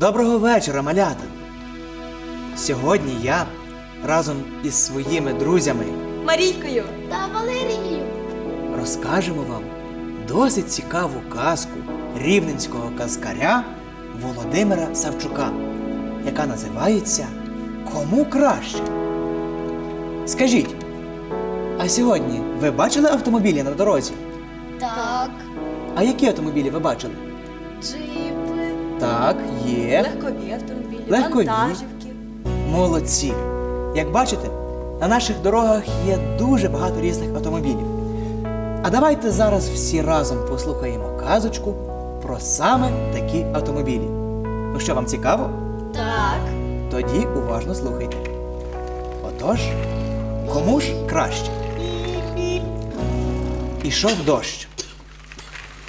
Доброго вечора, малята! Сьогодні я разом із своїми друзями Марійкою. та Валерією. розкажемо вам досить цікаву казку рівненського казкаря Володимира Савчука, яка називається Кому краще? Скажіть, а сьогодні ви бачили автомобілі на дорозі? Так. А які автомобілі ви бачили? Джипи. Так, є. Легкові автомобілі, Легкові. вантажівки. Молодці! Як бачите, на наших дорогах є дуже багато різних автомобілів. А давайте зараз всі разом послухаємо казочку про саме такі автомобілі. Ну що, вам цікаво? Так. Тоді уважно слухайте. Отож, кому ж краще? Ішов дощ.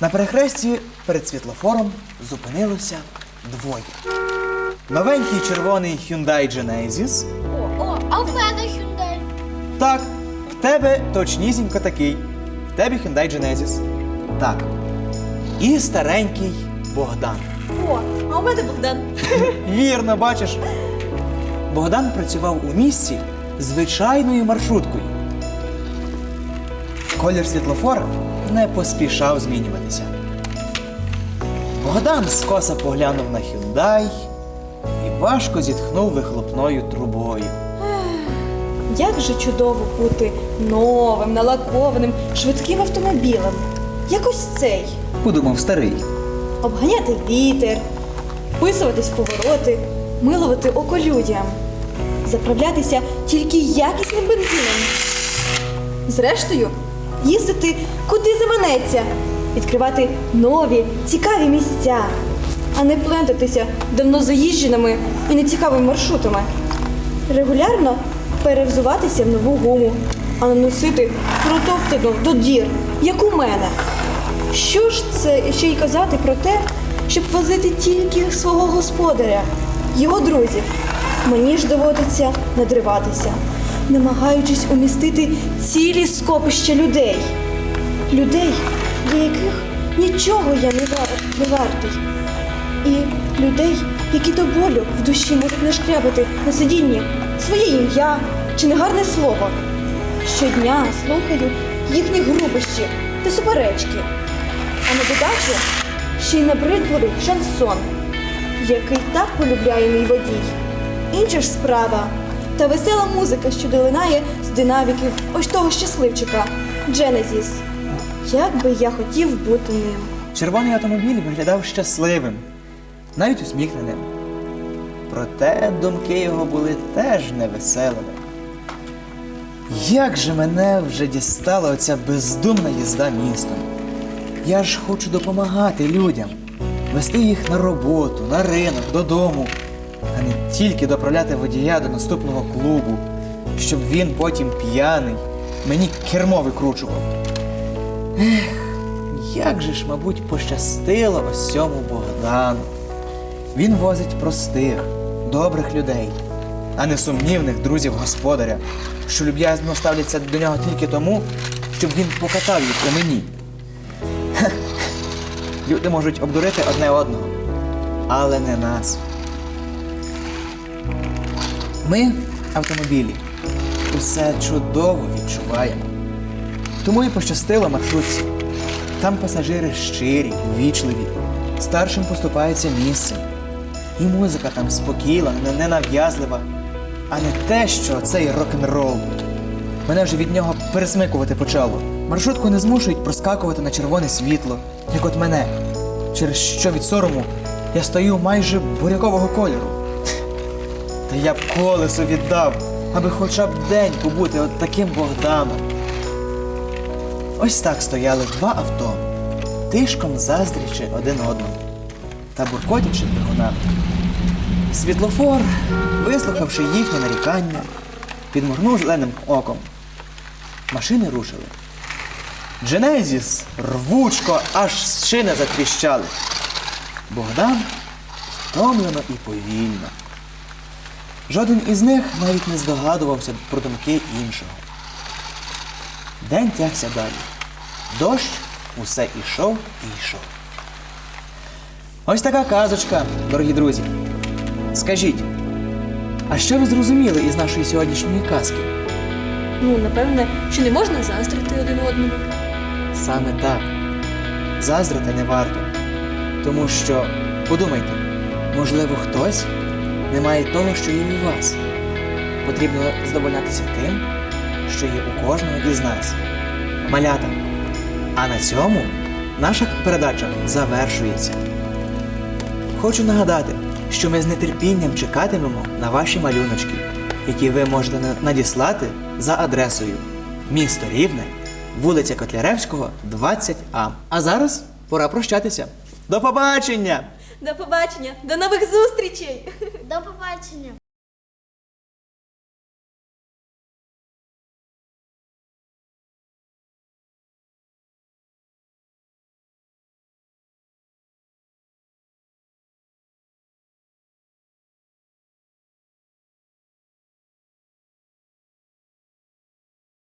На перехресті перед світлофором зупинилося двоє. Новенький червоний Hyundai Genesis О, а в мене Hyundai. Так, в тебе точнісінько такий. В тебе Hyundai Genesis. Так. І старенький Богдан. О, а у мене Богдан. Вірно, бачиш. Богдан працював у місті звичайною маршруткою. Колір світлофора не поспішав змінюватися. Богдан скоса поглянув на Hyundai і важко зітхнув вихлопною трубою. Як же чудово бути новим, налакованим, швидким автомобілем. Як ось цей. Подумав старий. Обганяти вітер, вписуватись в повороти, милувати око людям, заправлятися тільки якісним бензином. Зрештою, їздити куди заманеться, відкривати нові, цікаві місця, а не плентатися давно заїждженими і нецікавими маршрутами. Регулярно перевзуватися в нову гуму, а не носити протоптану до дір, як у мене. Що ж це ще й казати про те, щоб возити тільки свого господаря, його друзів? Мені ж доводиться надриватися, намагаючись умістити цілі скопища людей. Людей, для яких нічого я не, вар- не вартий. І людей, які до болю в душі можуть нашкрябати на сидінні своє ім'я чи негарне слово. Щодня слухаю їхні грубощі та суперечки. А на додачу ще й набридливий шансон, який так полюбляє мій водій. Інша ж справа та весела музика, що долинає з динаміків ось того щасливчика Genesis. Як би я хотів бути ним. Червоний автомобіль виглядав щасливим, навіть усміхненим. Проте думки його були теж невеселими. Як же мене вже дістала оця бездумна їзда містом? Я ж хочу допомагати людям, вести їх на роботу, на ринок, додому, а не тільки доправляти водія до наступного клубу, щоб він потім п'яний мені кермо викручував. Як же ж, мабуть, пощастило ось цьому Богдану. Він возить простих, добрих людей, а не сумнівних друзів господаря, що люб'язно ставляться до нього тільки тому, щоб він покатав їх у мені. Люди можуть обдурити одне одного, але не нас. Ми, автомобілі, усе чудово відчуваємо. Тому і пощастило маршрутці. Там пасажири щирі, ввічливі, старшим поступається місцем. І музика там спокійна, не- ненав'язлива, а не те, що цей рок-н-рол. Мене вже від нього пересмикувати почало. Маршрутку не змушують проскакувати на червоне світло, як от мене, через що від сорому я стою майже бурякового кольору. Та я б колесо віддав, аби хоча б день побути от таким Богданом. Ось так стояли два авто, тишком заздрічи один одному та буркотячи двигунами. Світлофор, вислухавши їхнє нарікання, підморгнув зеленим оком. Машини рушили. Дженезіс рвучко аж шини затріщали. Богдан втомлено і повільно. Жоден із них навіть не здогадувався про думки іншого. День тягся далі. Дощ усе ішов і йшов. Ось така казочка, дорогі друзі. Скажіть, а що ви зрозуміли із нашої сьогоднішньої казки? Ну, напевне, що не можна заздрити один одному. Саме так. Заздрити не варто. Тому що, подумайте, можливо, хтось не має того, що є у вас. Потрібно задовольнятися тим, що є у кожного із нас. Малята. А на цьому наша передача завершується. Хочу нагадати, що ми з нетерпінням чекатимемо на ваші малюночки, які ви можете надіслати за адресою місто Рівне, вулиця Котляревського, 20А. А зараз пора прощатися. До побачення! До побачення, до нових зустрічей! До побачення.